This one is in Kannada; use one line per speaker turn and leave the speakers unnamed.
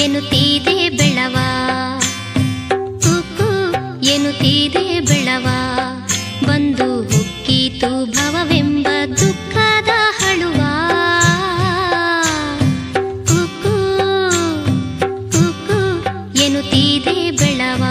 ಎನ್ನುತ್ತೀದೆ ಬೆಳವ? ಕುಕ್ಕು ಎನ್ನುತ್ತೀದೆ ಬೆಳವ? ಬಂದು ಹುಕ್ಕೀತು ಭವವೆಂಬ ದುಃಖದ ಹಳುವ? ಕುಕ್ಕು ಕುಕ್ಕು ಎನ್ನುತ್ತೀದೆ ಬೆಳವ?